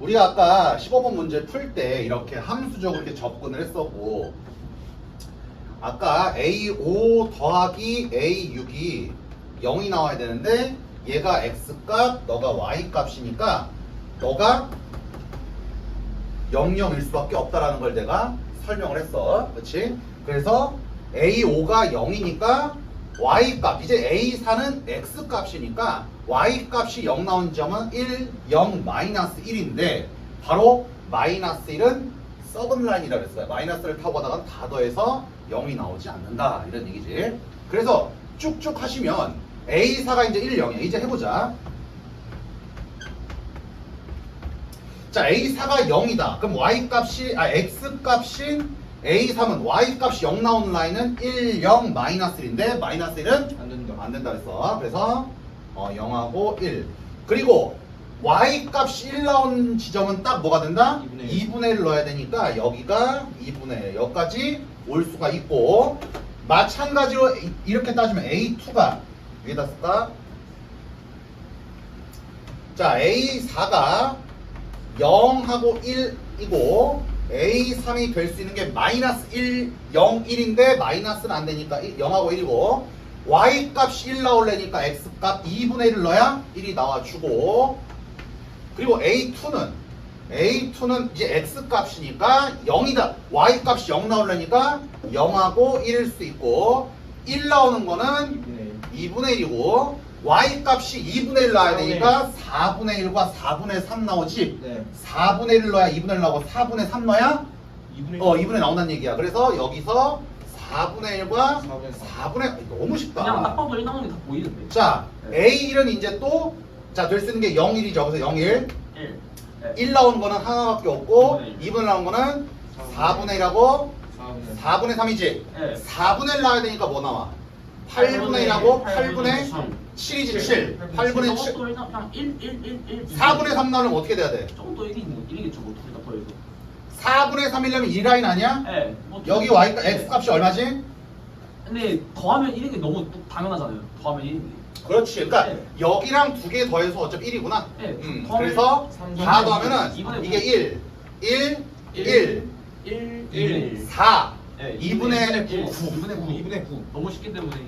우리가 아까 15번 문제 풀 때 이렇게 함수적으로 이렇게 접근을 했었고 아까 A5 더하기 A6이 0이 나와야 되는데 얘가 X값, 너가 Y값이니까 너가 00일 수밖에 없다라는 걸 내가 설명을 했어. 그렇지? 그래서 A5가 0이니까 Y값, 이제 A4는 X값이니까 Y값이 0 나온 점은 1, 0, 마이너스 1인데 바로 마이너스 1은 썩은 라인이라고 했어요. 마이너스를 타고 가다가 다 더해서 0이 나오지 않는다. 이런 얘기지. 그래서 쭉쭉 하시면 A4가 이제 1, 0이야. 이제 해보자. 자, A4가 0이다. 그럼 Y값이, 아, X값인 A3은 Y값이 0 나오는 라인은 1, 0, 마이너스 1인데, 마이너스 1은 안 된다. 안 된다 그랬어. 그래서, 어, 0하고 1. 그리고, Y값이 1 나온 지점은 딱 뭐가 된다? 2분의 1. 2분의 1 넣어야 되니까, 여기가 2분의 1. 여기까지 올 수가 있고, 마찬가지로 이- 이렇게 따지면 A2가 위에다 쓸까? 자, A4가 0하고 1이고 A3이 될 수 있는 게 마이너스 1, 0, 1인데 마이너스는 안 되니까 0하고 1이고 Y 값이 1 나오려니까 X 값 2분의 1을 넣어야 1이 나와주고 그리고 A2는 A2는 이제 X 값이니까 0이다. Y 값이 0 나오려니까 0하고 1일 수 있고 1 나오는 거는 2분의 2분의 1이고 y 값이 2분의 1 나와야 되니까 4분의 1과 4분의 3 나오지 1. 네. 4분의 1 넣어야 2분의 1 나오고 4분의 3 넣어야 2분의 어 2분의 1 나온다는 얘기야 그래서 여기서 4분의 1과 4분의 4분의 너무 그냥 딱 쉽다 봐도 1 나오는 게 다 보이는데. 자 네. A1은 이제 또 자될수 있는 게 0, 1이죠 그래서 0, 1 1. 네. 1 나오는 거는 하나밖에 없고 2분의 2분의 1 나오는 거는 4분의 1하고 4분의 4분의 3이지 네. 4분의 1 나와야 되니까 뭐 나와 8분의 1하고 8분의 7이지 7 8분의 7 저것도 일단 그냥 1, 1, 1, 1. 4분의 3 나오려면 어떻게 돼야 돼? 저것도 1이 뭐 1이겠죠, 뭐 둘다 더해서. 4분의 3이려면 이 라인 아니야? 네. 뭐 여기 둘- y 네. x 값이 얼마지? 근데 더하면 1인 게 너무 당연하잖아요. 더하면 1인데. 그렇지. 그러니까 네. 여기랑 두 개 더해서 어차피 1이구나. 네. 음, 더하면 그래서 삼다 더하면 더하면은 이분의 이게 1, 1, 1, 1, 1, 1. 4, 네, 2분의 1, 9. 2분의 9. 2분의 9. 너무 쉽기 때문에.